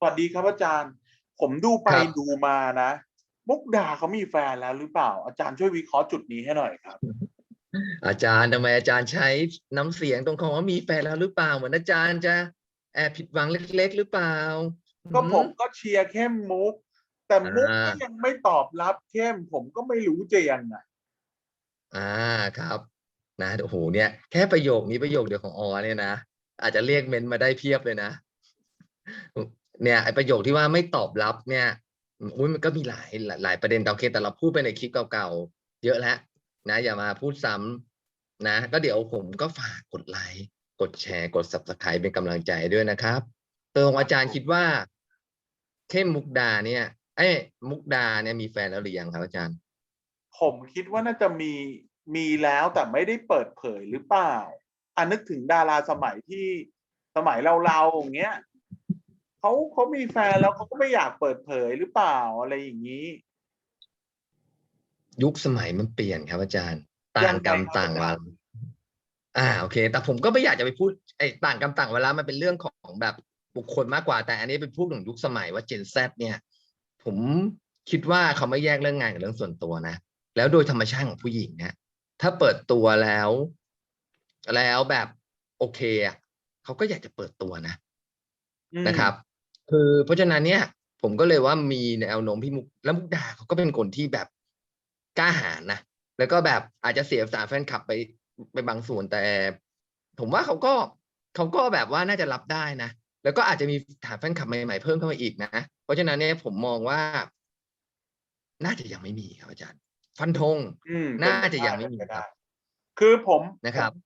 สวัสดีครับอาจารย์ ผมดูไปครับ ดูมานะ มุกดาเขามีแฟนแล้วหรือเปล่า อาจารย์ช่วยวิเคราะห์จุดนี้ให้หน่อยครับ อาจารย์ทำไมอาจารย์ใช้น้ำเสียงตรงคำว่ามีแฟนแล้วหรือเปล่า เหมือนอาจารย์จะแอบผิดหวังเล็ก ๆ หรือเปล่าก็ผมอืก็เชียร์เข้มมุก แต่มุกอ่าก็ยังไม่ตอบรับเข้ม ผมก็ไม่รู้จะยังไงอ่าครับนะโอ้โหเนี่ย แค่ประโยคนี้ประโยคเดียวของออเนี่ยนะอาจจะเรียกเมนต์มาได้เพียบเลยนะ เนี่ยไอประโยคที่ว่าไม่ตอบรับเนี่ยอุ้ยมันก็มีหลายหลายประเด็นแต่โอเค แต่เราพูดไปในคลิปเก่าๆ เยอะแล้วนะ อย่ามาพูดซ้ำนะ ก็เดี๋ยวผมก็ฝากกดไลค์กดแชร์กด subscribe เป็นกำลังใจด้วยนะครับเติมอาจารย์คิดว่า เข้มมุกดาเนี่ย เอ้มุกดาเนี่ยมีแฟนแล้วหรือยังครับอาจารย์ ผมคิดว่าน่าจะมีมีแล้วแต่ไม่ได้เปิดเผยหรือเปล่าอะนึกถึงดาราสมัยที่สมัยเราๆอย่างเงี้ย เขาเขามีแฟนแล้วเขาก็ไม่อยากเปิดเผยหรือเปล่าอะไรอย่างนี้ ยุคสมัยมันเปลี่ยนครับอาจารย์ยัต่างงไงกรรมครับต่างอาจาวารย์ระอ่าโอเค แต่ผมก็ไม่อยากจะไปพูดไอ้ต่างกรรมต่างเวลามันเป็นเรื่องของแบบบุคคลมากกว่า แต่อันนี้เป็นพูดถึงยุคสมัยว่า Gen Z เนี่ย ผมคิดว่าเขาไม่แยกเรื่องงานกับเรื่องส่วนตัวนะ แล้วโดยธรรมชาติของผู้หญิงเนี่ยถ้าเปิดตัวแล้ว แล้วแบบโอเคอะเขาก็อยากจะเปิดตัวนะอืมนะครับ คือเพราะฉะนั้นเนี่ย ผมก็เลยว่ามีแนวโน้มพี่มุกแล้วมุกดาเขาก็เป็นคนที่แบบกล้าหาญนะแล้วก็แบบอาจจะเสียสารแฟนคลับไปไปบางส่วนแต่ ผมว่าเขาก็เขาก็แบบว่าน่าจะรับได้นะแล้วก็อาจจะมีฐานแฟนคลับใหม่ๆเพิ่มเข้ามาอีกนะเพราะฉะนั้นเนี่ยผมมองว่า น่าจะยังไม่มีครับอาจารย์ ฟันธงอืมน่าเป็นปจะด้ยังไม่มีเป็นปครัด้บคือผมนะครับผม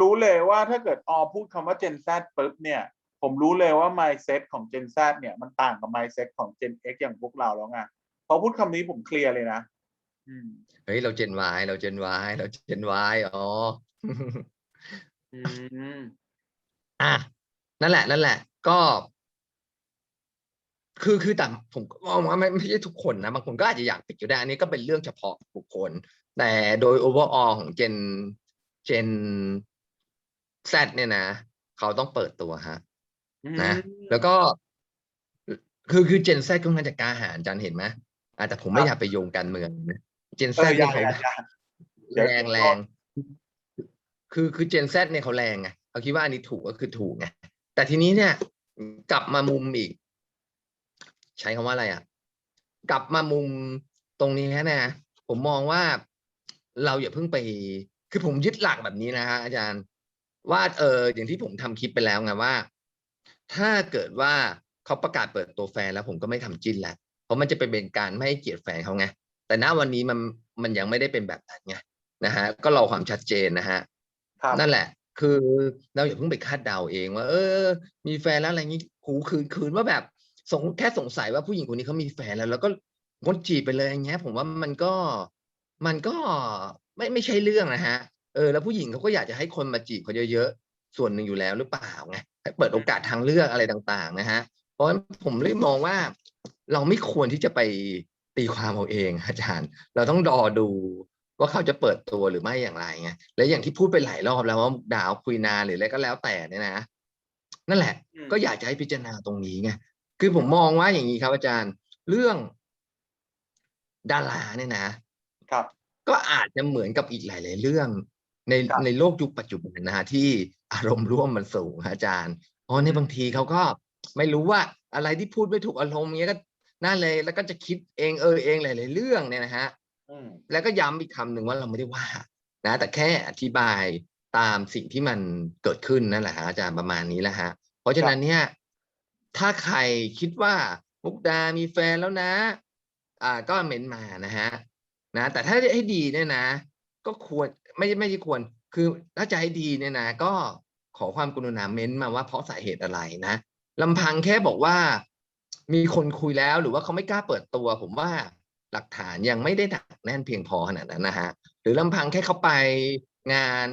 รู้เลยว่าถ้าเกิดออพูดคำว่า Gen Z ปุ๊บเนี่ย ผมรู้เลยว่า mindset ของ Gen Z เนี่ยมันต่างกับ mindset ของ Gen X อย่างพวกเราแล้วไงพอพูดคำนี้ผมเคลียร์เลยนะอืมเฮ้ยเราเจนวายเราเจนวายเราเจนวายอ๋ออืมอะนั่นแหละ นั่นแหละ ก็ คือคือแต่ผมก็มองว่าไม่ไม่ใช่ทุกคนนะ บางคนก็อาจจะอยากปิดอยู่ได้ อันนี้ก็เป็นเรื่องเฉพาะบุคคล แต่โดย overall ของเจนเจน Z เนี่ยนะ เขาต้องเปิดตัวฮะ นะแล้วก็คือคือเจน Z ก็น่าจะกล้าหาญจันเห็นไหมอะแต่ผมไม่ครับอยากไปโยงการเมืองนะเจนเอ Z ออเนี่ย่ายเขาอย่าอย่าเดี๋ยวแรงเดี๋ยวแรงคือคือเจน Z เนี่ยเขาแรงไงเขาคิดว่าอันนี้ถูกก็คือถูกไงแต่ทีนี้เนี่ย กลับมามุมอีก ใช้คำว่าอะไรอะ กลับมามุมตรงนี้นะ ผมมองว่าเราอย่าเพิ่งไป คือผมยึดหลักแบบนี้นะฮะอาจารย์ ว่าเอออย่างที่ผมทำคลิปไปแล้วไงว่า ถ้าเกิดว่าเขาประกาศเปิดตัวแฟนแล้วผมก็ไม่ทำจิ้นแล้วเพราะมันจะเป็นการไม่ให้เกียรติแฟนเขาไงแต่ณวันนี้มันมันยังไม่ได้เป็นแบบนั้นไงนะฮะก็รอความชัดเจนนะฮะครับนั่นแหละ คือเราอย่าเพิ่งไปคาดเดาเองว่า เออ มีแฟนแล้วอะไรงี้หูคืนคืนว่าแบบสงแค่สงสัยว่าผู้หญิงคนนี้เขามีแฟนแล้ว แล้วก็งดจีบไปเลยอย่างเงี้ย ผมว่ามันก็มันก็ไม่ไม่ใช่เรื่องนะฮะเออแล้วผู้หญิงเขาก็อยากจะให้คนมาจีบเขาเยอะๆ ส่วนหนึ่งอยู่แล้วหรือเปล่าไงให้เปิดโอกาสทางเลือกอะไรต่าง ๆ นะฮะ เพราะฉะนั้นผมเลยมองว่าเราไม่ควรที่จะไปตีความเอาเองอาจารย์ เราต้องรอดูว่าเขาจะเปิดตัวหรือไม่อย่างไรไงและอย่างที่พูดไปหลายรอบแล้วว่ามุกดาวคุยนานหรืออะไรก็แล้วแต่เนี่ยนะนั่นแหละอืมก็อยากจะให้พิจารณาตรงนี้ไงคือผมมองว่าอย่างนี้ครับอาจารย์ เรื่องดาราเนี่ยนะครับ ก็อาจจะเหมือนกับอีกหลาย ๆ เรื่อง ในครับ ในโลกยุคปัจจุบันนะฮะที่อารมณ์ร่วมมันสูงฮะอาจารย์เพราะในบางทีเขาก็ไม่รู้ว่าอะไรที่พูดไม่ถูกอารมณ์เงี้ยก็นั่นเลยแล้วก็จะคิดเองเออเองหลาย ๆ เรื่องเนี่ยนะฮะ อืม แล้วก็ย้ำอีกคำหนึ่งว่าเราไม่ได้ว่านะแต่แค่อธิบายตามสิ่งที่มันเกิดขึ้นนั่นแหละฮะอาจารย์ประมาณนี้แหละฮะ เพราะฉะนั้นเนี่ย ถ้าใครคิดว่ามุกดามีแฟนแล้วนะ อ่าก็เม้นมานะฮะ นะ แต่ถ้าจะให้ดีเนี่ยนะ ก็ควรไม่ไม่ใช่ควร คือถ้าจะให้ดีเนี่ยนะก็ขอความกรุณาเม้นมาว่าเพราะสาเหตุอะไรนะลำพังแค่บอกว่า มีคนคุยแล้วหรือว่าเขาไม่กล้าเปิดตัว ผมว่าหลักฐานยังไม่ได้หนักแน่นเพียงพอขนาดนั้นนะฮะหรือลำพังแค่เขาไปงาน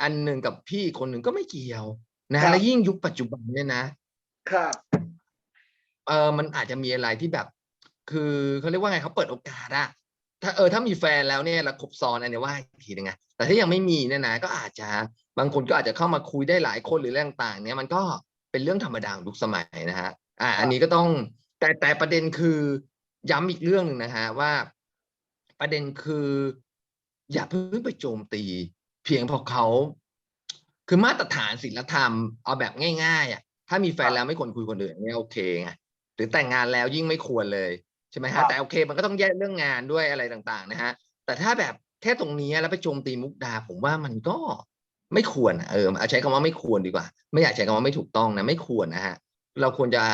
อันหนึ่งกับพี่คนหนึ่งก็ไม่เกี่ยวนะครับและยิ่งยุคปัจจุบันเนี่ยนะครับเออมันอาจจะมีอะไรที่แบบ คือเขาเรียกว่าไงเขาเปิดโอกาสอะ ถ้าเออถ้ามีแฟนแล้วเนี่ยแล้วครบซ้อนอันเนี้ยว่าอีกทีนึงไงแต่ถ้ายังไม่มีเนี่ยนะก็อาจจะบางคนก็อาจจะเข้ามาคุยได้หลายคนหรือเรื่องต่างๆเนี่ยมันก็เป็นเรื่องธรรมดาของยุคสมัยนะฮะอ่า อันนี้ก็ต้องแต่แต่ประเด็นคือย้ำอีกเรื่องหนึ่งนะฮะว่า ประเด็นคือ อย่าเพิ่งไปโจมตี เพียงเพราะเขาคือมาตรฐานศีลธรรมเอาแบบง่ายๆอะถ้ามีแฟนแล้วไม่ควรคุยคนอื่นเนี่ยโอเคไงหรือแต่งงานแล้วยิ่งไม่ควรเลย ใช่ไหมครัฮะบ แต่โอเค มันก็ต้องแยกเรื่องงานด้วยอะไรต่างๆ นะฮะ แต่ถ้าแบบแค่ตรงนี้แล้วไปโจมตีมุกดา ผมว่ามันก็ไม่ควรอะเออเอาใช้คำว่าไม่ควรดีกว่า ไม่อยากใช้คำว่าไม่ถูกต้องนะไม่ควรนะฮะเราควรจะ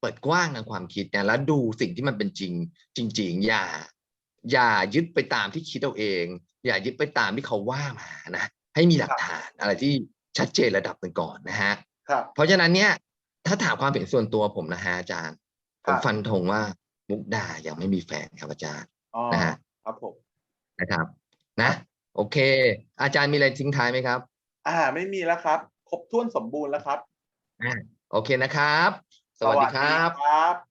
เปิดกว้างทางความคิดนะแล้วดูสิ่งที่มันเป็นจริง จริง ๆ อย่า อย่ายึดไปตามที่คิดเอาเอง อย่ายึดไปตามที่เขาว่ามานะให้มีหลักฐานอะไรที่ชัดเจนระดับหนึ่งก่อนนะฮะ ครับ เพราะฉะนั้นเนี่ยถ้าถามความเห็นส่วนตัวผมนะฮะอาจารย์คผรับมฟันธงว่า มุกดายังไม่มีแฟนครับอาจารย์อ๋อนะฮะครับผมนะครับ นะ โอเค อาจารย์มีอะไรทิ้งท้ายไหมครับ อ่า ไม่มีแล้วครับ ครบถ้วนสมบูรณ์แล้วครับโอเคนะครับ สวัสดีครับครับ